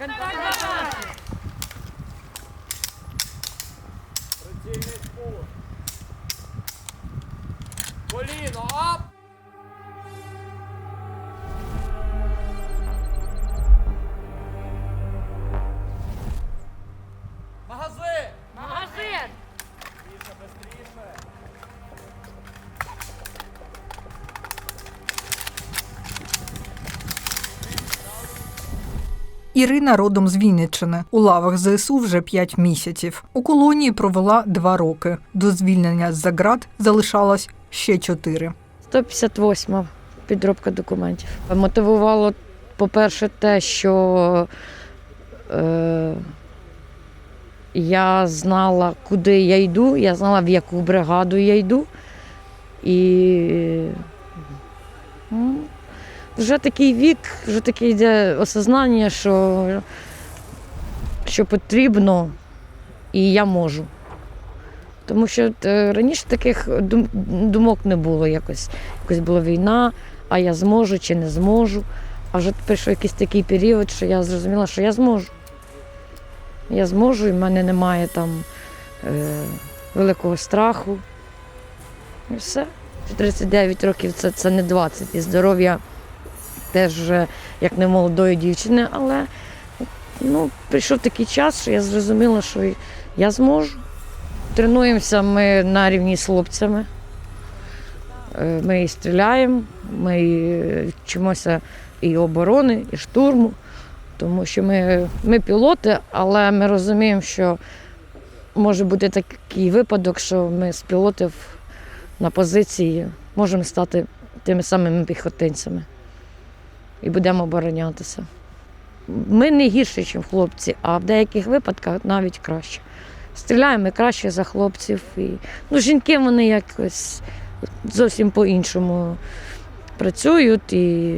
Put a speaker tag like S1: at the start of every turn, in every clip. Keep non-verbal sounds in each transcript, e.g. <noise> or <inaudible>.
S1: ಕನ್ಫರ್ಮ್
S2: Ірина родом з Вінниччини. У лавах ЗСУ вже 5 місяців. У колонії провела 2 роки. До звільнення з-за ґрат залишалось ще 4.
S3: 158 підробка документів. Мотивувало, по-перше, те, що е, я знала, куди я йду, я знала, в яку бригаду я йду. І ну, вже такий вік, вже таке йде осознання, що, що потрібно і я можу. Тому що е, раніше таких думок не було якось. Якось була війна, а я зможу чи не зможу. А вже прийшов якийсь такий період, що я зрозуміла, що я зможу. Я зможу, і в мене немає там е, великого страху. І все. 39 років це, це не 20. І здоров'я теж як не молодої дівчини, але ну, прийшов такий час, що я зрозуміла, що я зможу. Тренуємося ми на рівні з хлопцями. Е, Ми і стріляємо, ми і вчимося і оборони, і штурму, тому що ми, ми пілоти, але ми розуміємо, що може бути такий випадок, що ми з пілотів на позиції можемо стати тими самими піхотинцями і будемо оборонятися. Ми не гірші, ніж хлопці, а в деяких випадках навіть краще. Стріляємо краще за хлопців. І, ну, жінки вони якось зовсім по-іншому працюють і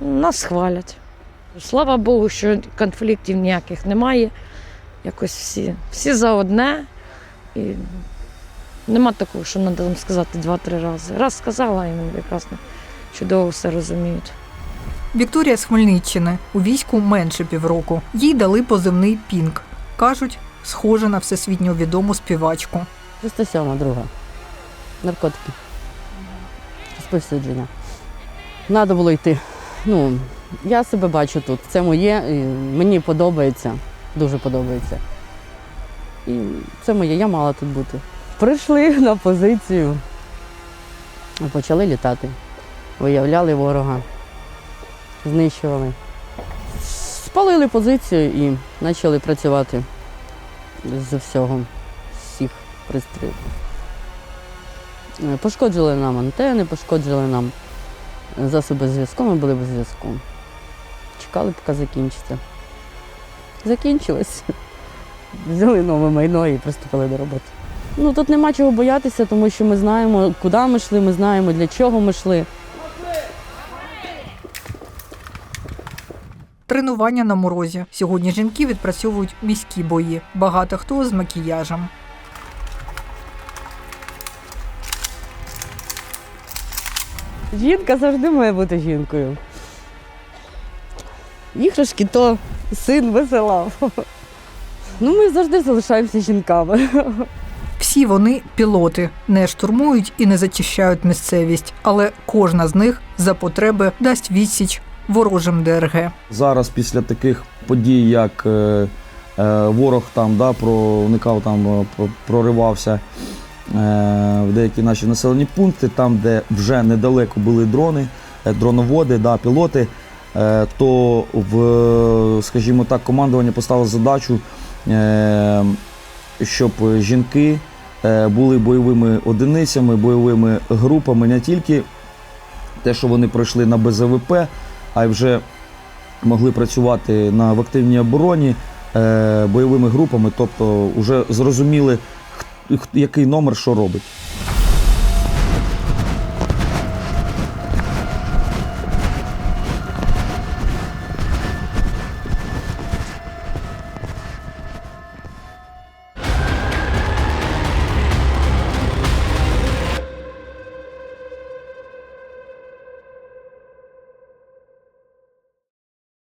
S3: нас хвалять. Слава Богу, що конфліктів ніяких немає. Якось всі, всі за одне. І нема такого, що треба сказати два-три рази. Раз сказала, і прекрасно чудово все розуміють.
S2: Вікторія з Хмельниччини у війську менше півроку. Їй дали позивний пінк. Кажуть, схожа на всесвітньо відому співачку.
S4: 307 друга. Наркотики. Розповсюдження. Треба було йти. Ну, я себе бачу тут. Це моє, і мені подобається, дуже подобається. І це моє, я мала тут бути. Прийшли на позицію, почали літати. Виявляли ворога, знищували. Спалили позицію і почали працювати з всього, з всіх пристроїв. Е, Пошкоджили нам антени, пошкоджили нам засоби зв'язку, ми були без зв'язку. Чекали, поки закінчиться. Закінчилось. <laughs> Взяли нове майно і приступили до роботи. Ну тут нема чого боятися, тому що ми знаємо, куди ми йшли, ми знаємо, для чого ми йшли.
S2: Тренування на морозі. Сьогодні жінки відпрацьовують міські бої. Багато хто з макіяжем.
S4: Жінка завжди має бути жінкою. Іграшки то син веселав. Ну, ми завжди залишаємося жінками.
S2: Всі вони пілоти, не штурмують і не зачищають місцевість, але кожна з них за потреби дасть відсіч ворожим ДРГ.
S5: Зараз після таких подій, як е, е, ворог там да, проникав, там, е, проривався в деякі наші населені пункти, там, де вже недалеко були дрони, дроноводи, да, пілоти, то в, скажімо так, командування поставило задачу, щоб жінки були бойовими одиницями, бойовими групами, не тільки те, що вони пройшли на БЗВП, а й вже могли працювати на в активній обороні е, бойовими групами, тобто вже зрозуміли, хто, який номер що робить.